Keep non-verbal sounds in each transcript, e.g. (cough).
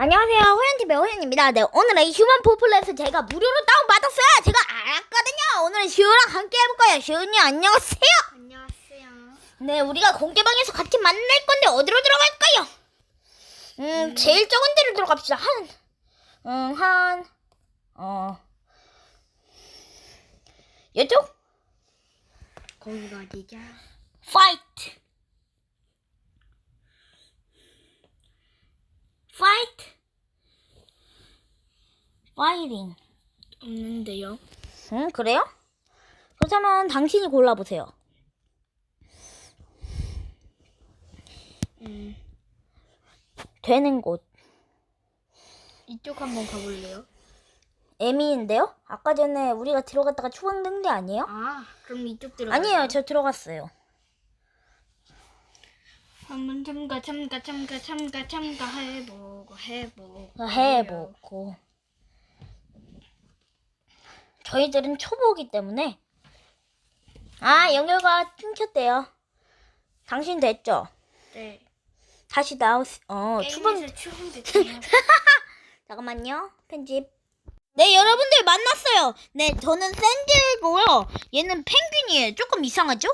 안녕하세요. 호연TV의 호연입니다. 네, 오늘은 휴먼 포플렛을 제가 무료로 다운받았어요. 제가 알았거든요. 오늘은 슈랑 함께 해볼 거예요. 슈님 안녕하세요. 안녕하세요. 네, 우리가 공개방에서 같이 만날 건데 어디로 들어갈까요? 음, 제일 적은 데로 들어갑시다. 한, 음, 한, 어, 이쪽? 거기가 어디죠? 파이트. 파이트. 파이팅. 없는데요. 응, 그래요? 그렇다면 당신이 골라보세요. 음, 되는 곳. 이쪽 한번 가볼래요? 에미인데요? 아까 전에 우리가 들어갔다가 추방된 데 아니에요? 아, 그럼 이쪽 들어. 아니에요, 저 들어갔어요. 한번 참가 참가 참가 참가 참가 해보고 해보고 해보고. 저희들은 초보기 때문에. 아, 연결가 끊겼대요. 당신 됐죠? 네. 다시 나오, 어, 추방, 게임에서 추방됐어요. (laughs) 잠깐만요. 편집. 네, 여러분들 만났어요. 네, 저는 샌들고요. 얘는 펭귄이에요. 조금 이상하죠?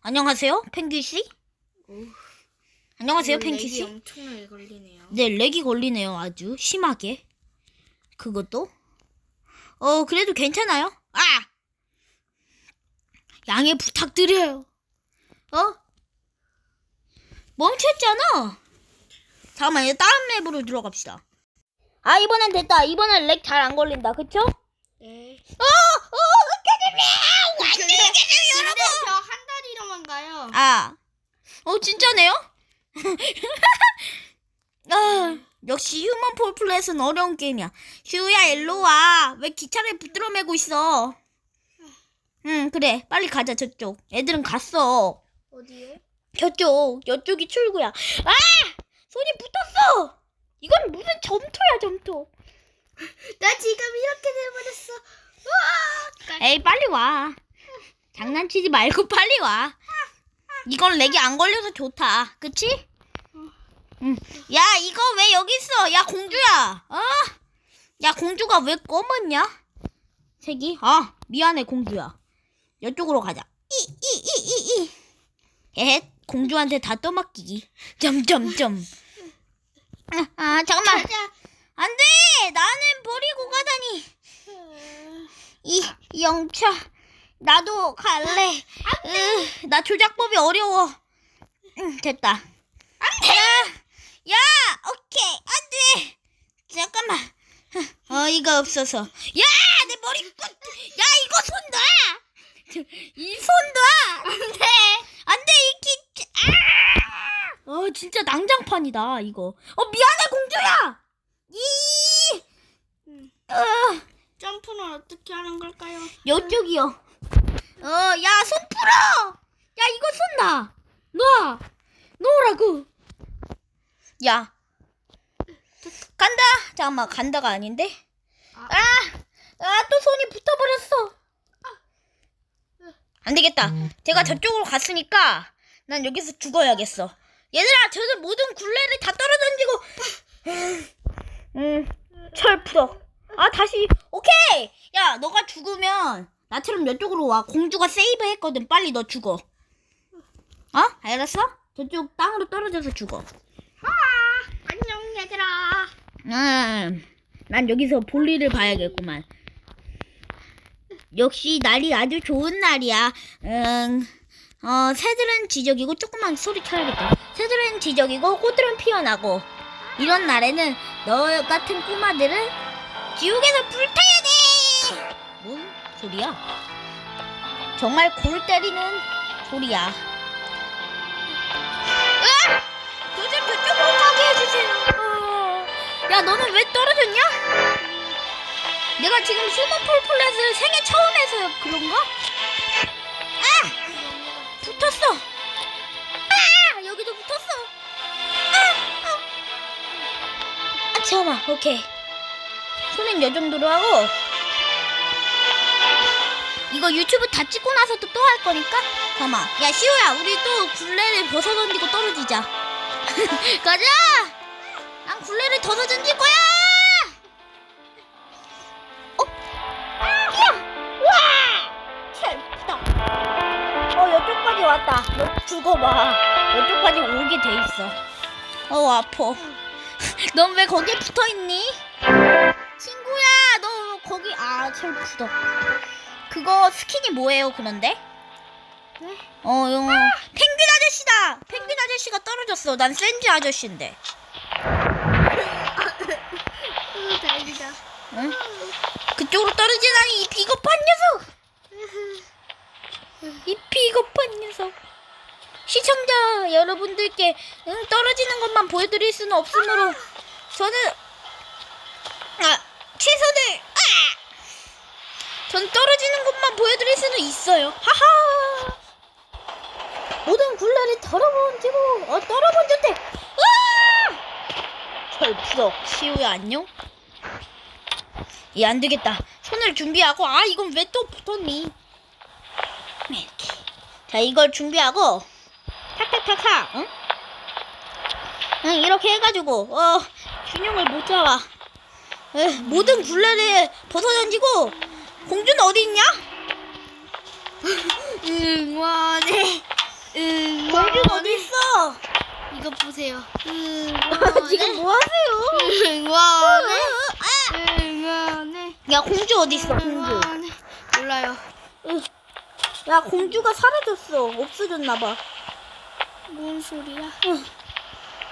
안녕하세요, 펭귄 씨. 안녕하세요, 펭귄 씨. 엄청나게 걸리네요. 네, 렉이 걸리네요. 아주 심하게. 그것도. 어, 그래도 괜찮아요. 아! 양해 부탁드려요. 어? 멈췄잖아. 잠깐만요. 다른 맵으로 들어갑시다. 아, 이번엔 됐다. 이번엔 렉 잘 안 걸린다. 그쵸? 네. 어! 어! 안녕히 계세요, 여러분! 근데 저한 다리로만 가요. 아, 어 진짜네요? (laughs) 아, 역시 휴먼 폴플렛은 어려운 게임이야. 휴야 일로 와. 왜 기차를 붙들어 매고 있어? 응, 그래. 빨리 가자 저쪽. 애들은 갔어. 어디에? 저쪽. 여쪽이 출구야. 아! 손이 붙었어. 이건 무슨 점토야 점토. (laughs) 나 지금 이렇게 돼버렸어. 와! 에이 빨리 와. 장난치지 말고 빨리 와. 이건 렉이 안 걸려서 좋다. 그치? 응. 야 이거 왜 여기 있어? 야 공주야. 어? 야 공주가 왜 검었냐? 색이? 아 미안해 공주야. 이쪽으로 가자. 이 이 이 이 이. 에 공주한테 다 떠맡기기. 점점점. 아, 아 잠깐만. 가자. 안돼. 나는 버리고 가다니. 이 영차 나도 갈래. 으, 나 조작법이 어려워. 응, 됐다. 안 돼. 야, 야, 오케이, 안 돼. 잠깐만. 어이가 없어서. 야, 내 머리끝. 야, 이거 손 놔. 이손 놔. 안 돼. 안 돼 이 기. 아! 어, 진짜 난장판이다 이거. 어, 미안해 공주야. 이. 어. 점프는 어떻게 하는 걸까요? 요쪽이요. 어, 야, 손 풀어! 야, 이거 손 놔! 놔! 놓으라고! 야. 간다! 잠깐만, 간다가 아닌데? 아. 아! 아, 또 손이 붙어버렸어! 안 되겠다. 제가 저쪽으로 갔으니까, 난 여기서 죽어야겠어. 얘들아, 저는 모든 굴레를 다 떨어던지고, 음, 철 풀어. 아, 다시, 오케이! 야, 너가 죽으면, 나처럼 이쪽으로 와. 공주가 세이브 했거든. 빨리 너 죽어. 어? 알았어? 저쪽 땅으로 떨어져서 죽어. 안녕 얘들아. 음, 난 여기서 볼일을 봐야겠구만. 역시 날이 아주 좋은 날이야. 음, 어, 새들은 지적이고 조금만 소리 켜야겠다. 새들은 지적이고 꽃들은 피어나고 이런 날에는 너 같은 꼬마들은 지옥에서 불타야 소리야? 정말 골 때리는 소리야. 으악! 저좀 저쪽으로 가게 해주세요. 어. 야, 너는 왜 떨어졌냐? 내가 지금 휴먼 폴플렛을 생애 처음 해서 그런가? 아! 붙었어. 아! 여기도 붙었어. 아! 아, 아 잠깐만. 오케이. 손은 요 정도로 하고 이거 유튜브 다 찍고 나서 또또할 거니까 잠깐만 야 시우야 우리 또 굴레를 벗어 던지고 떨어지자 (laughs) 가자 난 굴레 굴레를 더 던질 거야. 어? 야! 와! 찰프다. 어, 여쪽까지 왔다. 너 죽어봐. 여쪽까지 오게 돼 있어. 어, 아파. (laughs) 넌 왜 거기에 붙어 있니? 친구야, 너 거기 아, 찰프다. 그거 스킨이 뭐예요, 그런데? 네? 어, 어, 펭귄 아저씨다. 펭귄 아저씨가 떨어졌어. 난 샌지 아저씨인데. 어, 다행이다. 응? 그쪽으로 떨어지다니 이 비겁한 녀석. 이 비겁한 녀석. 시청자 여러분들께 응, 떨어지는 것만 보여드릴 수는 없으므로 저는 아 최선을 아! 전 떨어지는 것만 보여드릴 수는 있어요. 하하. 모든 굴레를 덜어본지고 어 떨어본졌대. 으아! 철푸덕 시우야 안녕. 이안 되겠다. 손을 준비하고 아 이건 왜 또 붙었니? 이렇게. 자 이걸 준비하고 탁탁탁탁. 응? 응 이렇게 해가지고 어 균형을 못 잡아. 에, 모든 굴레를 벗어던지고 공주는 어디 있냐? (laughs) 응원해. 응원해. 공주는 어디 있어? 이거 보세요. (laughs) 지금 뭐 하세요? 응원해. 아! 응원해. 야 공주 어디 있어 공주? 응원해. 몰라요. 응. 야 공주가 사라졌어. 없어졌나 봐. 뭔 소리야?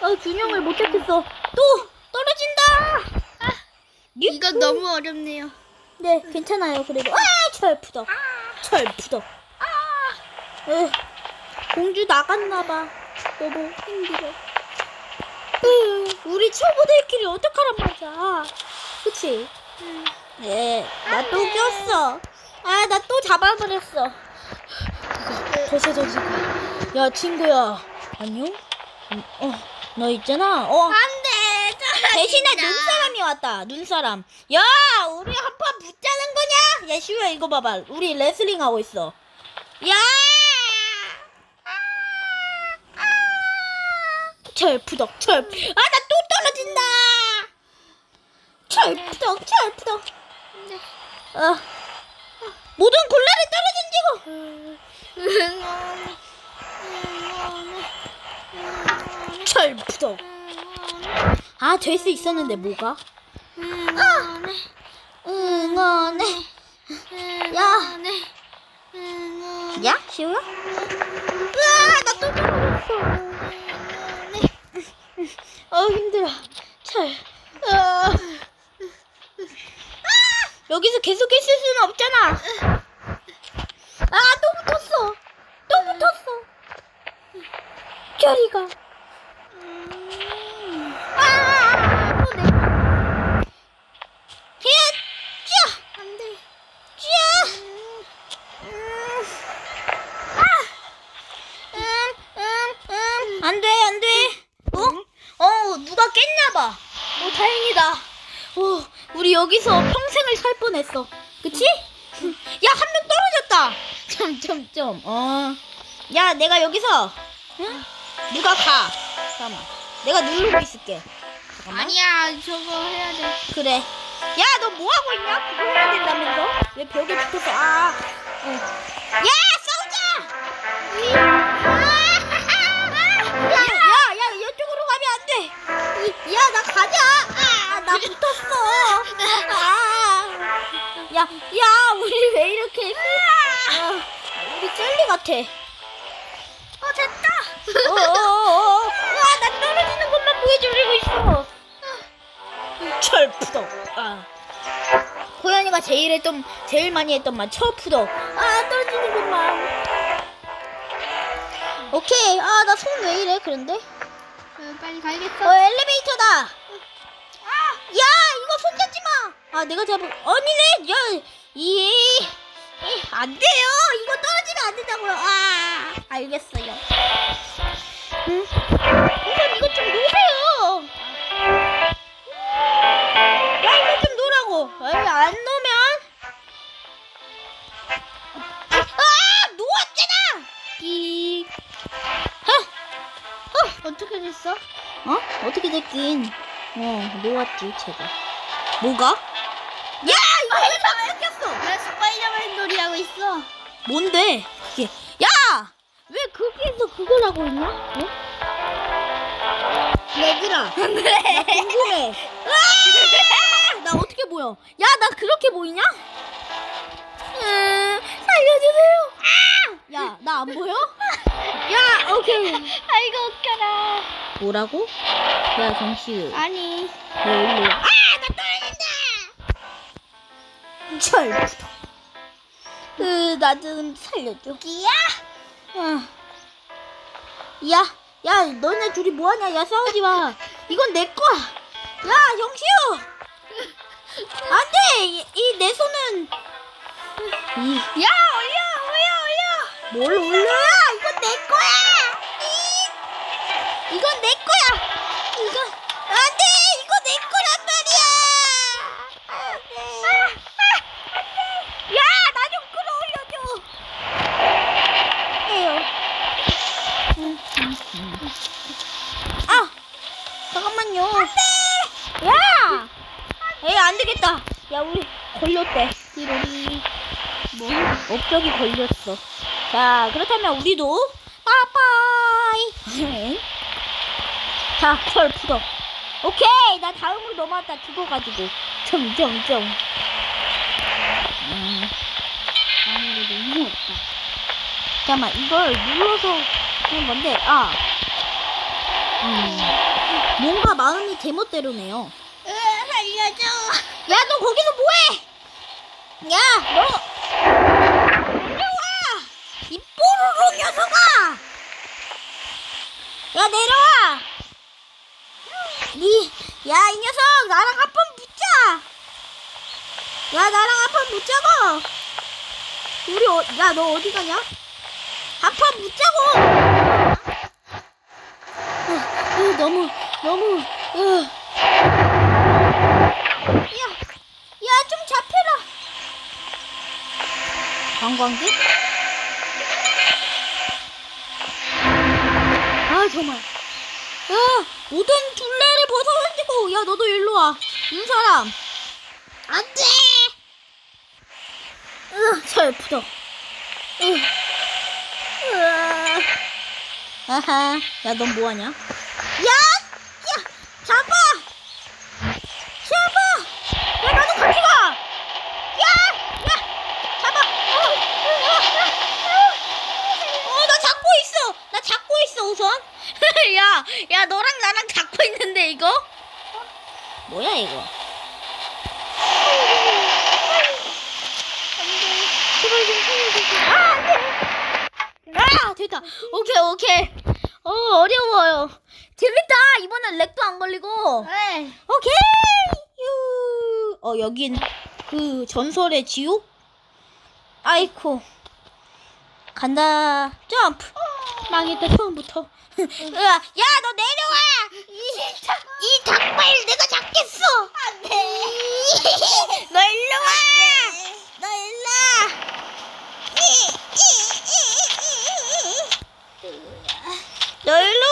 아 균형을 못 잡겠어. 또 떨어진다. 유- 이건 너무 어렵네요. 네 괜찮아요 그래도. 아 철푸덕. 철푸덕. 에, 공주 나갔나 봐. 너무 힘들어. 으, 우리 초보들끼리 어떡하란 말이야. 그치? 네, 나또 꼈어. 아, 나 또 잡아버렸어. 벗어져지고. 야, 친구야. 안녕? 음, 어, 너 있잖아. 어, 안돼. 대신에 눈사람이 왔다. 눈사람. 야, 우리 한판 붙자는 거냐? 야, 시우야 이거 봐봐. 우리 레슬링 하고 있어. 야! 철푸덕 철. 아, 나 또 떨어진다. 철푸덕 철푸덕. 어. 모든 굴레를 떨어진지고. 철푸덕. 아, 될 수 있었는데 뭐가? 응원해. 응원해. 야. 응원해. 응원해. 야, 시우야? 으아, 나또 떨어졌어. 어, 힘들어. 철. 아. 여기서 계속 있을 수는 없잖아. 아, 또 붙었어. 또 붙었어. 결이가. 아, 또 내. 히야, 쭈! 안 돼. 쭈! 음. 아! 음, 음, 음. 안 돼, 안 돼. 어? 어, 누가 깼나봐. 어, 다행이다. 어, 우리 여기서 평생을 살 뻔했어. 그치? (laughs) 야, 한 명 떨어졌다. (laughs) 점 점 점. 어. 야, 내가 여기서. 응? 누가 가. 잠깐만. 내가 누르고 있을게. 잠깐만. 아니야, 저거 해야 돼. 그래. 야, 너 뭐 하고 있냐? 그거 해야 된다면서? 왜 벽에 붙어서? 아, 응. 야, 야, 나 가자. 아, 나 붙었어. 아, 야, 야, 우리 왜 이렇게? 아, 우리 젤리 같아. 어, 됐다. 어, 어, 어, 어. 와, 나 떨어지는 것만 보여주고 있어. 철푸덕. 아. 호연이가 제일 했던, 제일 많이 했던 말, 철푸덕. 아, 떨어지는 것만. 오케이. 아, 나 손 왜 이래, 그런데? 어, 빨리 가야겠어. 어, 엘리베이터다. 야, 이거 손 잡지 마. 아, 내가 잡은, 아니네. 야, 이, 이, 안 돼요. 이거 떨어지면 안 된다고요. 아, 알겠어요. 응? 우선 이거 좀 놓으세요. 야, 이거 좀 놓으라고. 에이, 안 놓으면. 아, 놓았잖아. 이, 어, 어, 어떻게 됐어? 어? 어떻게 됐긴? 어, 놓았지, 제가. 뭐가? 야, 이거 헬멧 꼈어. 나 스파이더맨 놀이 하고 있어. 뭔데? 이게 야! 왜 거기에서 그걸 하고 있냐? 어? 얘들아. (laughs) 나 궁금해. 으아! 나 어떻게 보여? 야, 나 그렇게 보이냐? 음, 살려주세요. 아! 야, 나 안 보여? 야, 오케이. 아이고 웃겨라. 뭐라고? 야, 정시. 아니. 너 일로 와. 아, 나 떨어진다. 절. 으, 나 좀 살려줘. 기야? 야, 야, 야, 너네 둘이 뭐하냐? 야, 싸우지 마. 이건 내 거야. 야, 형시우. 안 돼. 이내 손은. 이, 야 올려 올려 올려. 뭘 올려? 이건 내 거야. 이, 이건 내 거야. 이거 안 돼. 이거 내 거란 말이야. 야, 나 좀 끌어올려줘. 에요. 아, 잠깐만요. 안돼. 야, 에이 안 되겠다. 야, 우리 걸렸대. 띠로리. 뭐 업적이 걸렸어. 자, 그렇다면 우리도 빠빠이. 자, 철 풀어. 오케이, 나 다음으로 넘어왔다. 죽어가지고. 점 점 점. 음, 아무래도 힘이 없다. 잠깐만, 이걸 눌러서 하는 건데, 아. 음, 뭔가 마음이 제멋대로네요. 으 살려줘. 야, 너 거기서 뭐해? 야, 너 내려와! 이 뽀로로 녀석아! 야, 내려와! 니, 야, 이 녀석, 나랑 한 번 붙자! 야, 나랑 한판 붙자고! 우리, 어, 야, 너 어디 가냐? 한판 붙자고! 어, 어, 너무, 너무, 어. 야, 야, 좀 잡혀라. 관광객? 아, 정말. 야, 모든 둘레를 벗어던지고, 야, 너도 일로 와. 이 사람. 안 돼! 으, 슬프다. 으, 으아. 아하, 야, 넌 뭐하냐? 야! 야! 잡아! 잡아! 야, 나도 같이 가! 야! 야! 잡아! 어, 어, 나 잡고 있어! 나 잡고 있어, 우선! 야! 야, 너랑 나랑 잡고 있는데, 이거? 뭐야, 이거? 아, 안 돼! 아, 됐다. 오케이, 오케이. 어, 어려워요. 재밌다. 이번엔 렉도 안 걸리고. 왜? 오케이. 유. 어 여긴 그 전설의 지옥. 아이코. 간다. 점프. 망했다 처음부터. 으아, 야, 너 내려와. 이, 이 닭발 내가 잡겠어. 안 돼. (laughs) 너 일로 와. 너 일로 와. 너 일로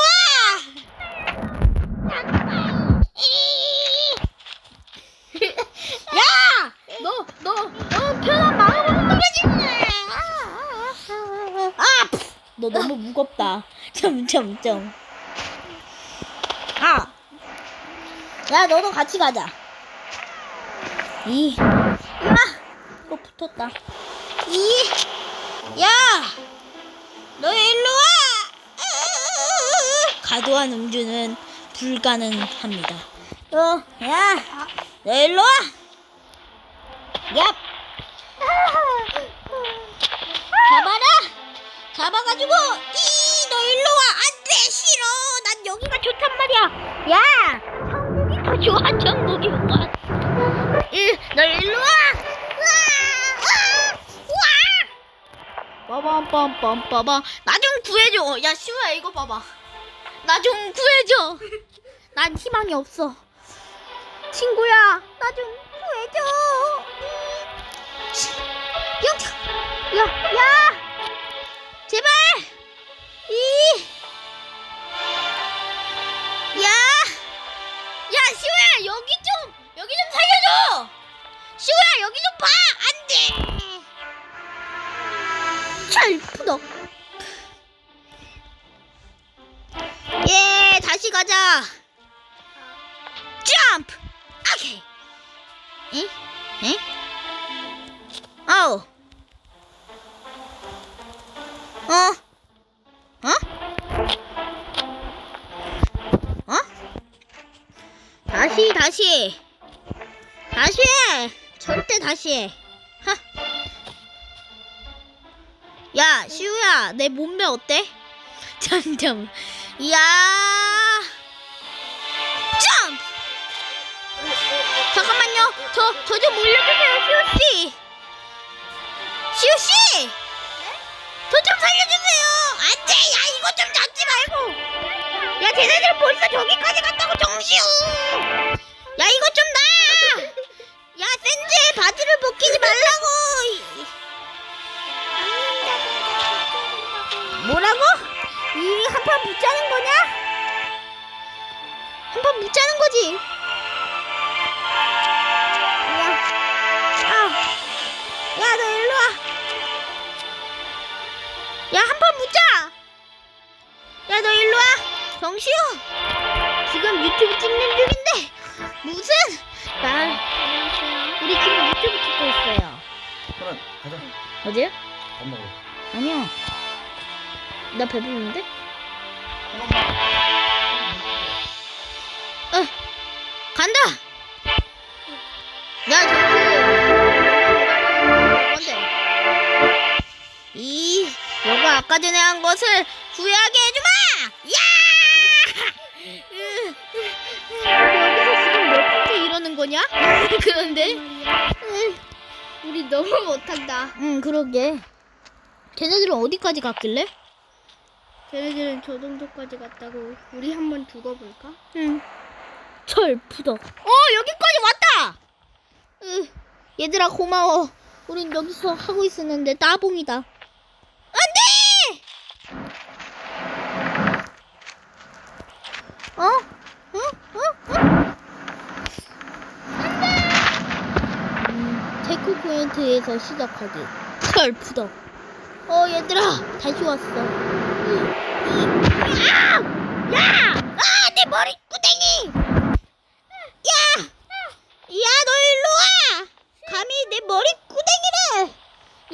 너 너무 무겁다. (laughs) 점점점. 아, 야, 너도 같이 가자. 이, 아, 또 붙었다. 이, 야, 너 일로 와. (laughs) 과도한 음주는 불가능합니다. 어, 야, 너 일로 와. 얍. 잡아가지고 이, 너 일로 와. 안돼 싫어. 난 여기가 좋단 말이야. 야, 천국이 더 좋아. 천국이 와. 이, 너 일로 와. 빠밤빰빰빠밤. 나 좀 구해줘. 야, 시우야 이거 봐봐. 나 좀 구해줘. 난 희망이 없어. 친구야, 나 좀 구해줘. 야, 야, 야, 제발! 이! 야! 야, 시우야, 여기 좀, 여기 좀 살려줘! 시우야, 여기 좀 봐! 안 돼! 잘 푸다. 예, 다시 가자. 점프! 오케이. 응? 응? 아우. 어? 어? 어? 다시 다시 다시 해 절대 다시 해 하. 야 시우야 내 몸매 어때? (laughs) 잠잠 이야 점프 잠깐만요 저 저 좀 올려주세요 시우씨 시우씨 저 좀 살려주세요 안 돼 야 이거 좀 잡지 말고 야 쟤네들 벌써 저기까지 갔다고 정시우 야 이거 좀 놔! 야 센즈의 바지를 벗기지 말라고 뭐라고? 이 한판 붙자는 거냐? 한판 붙자는 거지 야, 한 판 붙자. 야, 너 일로 와. 정시우. 지금 유튜브 찍는 중인데 무슨? 나 우리 지금 유튜브 찍고 있어요. 그래 가자 어디요? 밥 먹으러 아니요. 나 배부른데? 어, 간다. 너가 아까 전에 한 것을 후회하게 해주마! 야! 여기서 지금 몇 번째 이러는 거냐? (laughs) 그런데? 우리 너무 못한다. 응, 그러게. 걔네들은 어디까지 갔길래? 걔네들은 저 정도까지 갔다고 우리 한번 죽어볼까? 응. 철 푸덕. 어, 여기까지 왔다! 으, 얘들아, 고마워. 우린 여기서 하고 있었는데, 따봉이다. 안 돼! 어? 어? 어? 어? 안 돼! 음, 테크 포인트에서 시작하기. 철푸덕. 어, 얘들아, 다시 왔어. 야! 야! 아, 내 머리 구덩이! 야! 야, 너 일로 와! 감히 내 머리 구덩이를!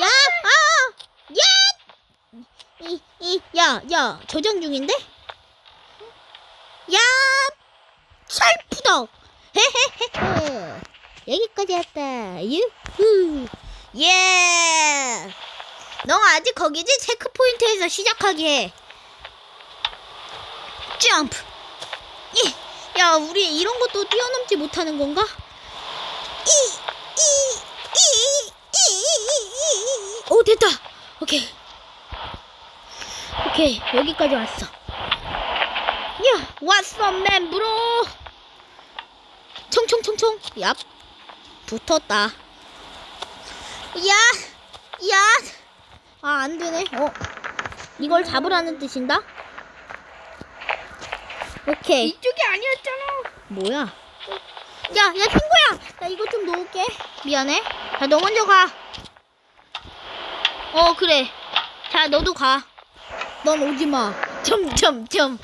야! 아! 야! 이, 이, 야, 야, 저장 중인데? 야! 철푸덕! 헤헤헤헤! 여기까지 왔다. 유후! 예! 너 아직 거기지? 체크포인트에서 시작하게 해. 점프! 예! 야, 우리 이런 것도 뛰어넘지 못하는 건가? 이, 이, 이, 이, 이, 이. 오, 됐다! 오케이. 오케이, 여기까지 왔어. 야, 왔어, 맨, 브로! 총총총총, 얍. 붙었다. 야, 야! 아, 안 되네. 어. 이걸 잡으라는 뜻인다? 오케이. 이쪽이 아니었잖아. 뭐야? 야, 야, 친구야! 나 이거 좀 놓을게. 미안해. 자, 너 먼저 가. 어, 그래. 자, 너도 가. 넌 오지 마. 점점점.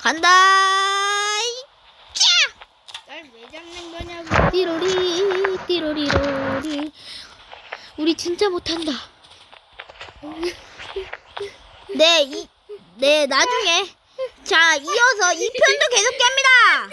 간다. 짜! 날 왜 잡는 거냐고. 띠로리, 띠로리로리. 우리 진짜 못한다. 네, 이, 네, 나중에. 자, 이어서 2편도 계속됩니다.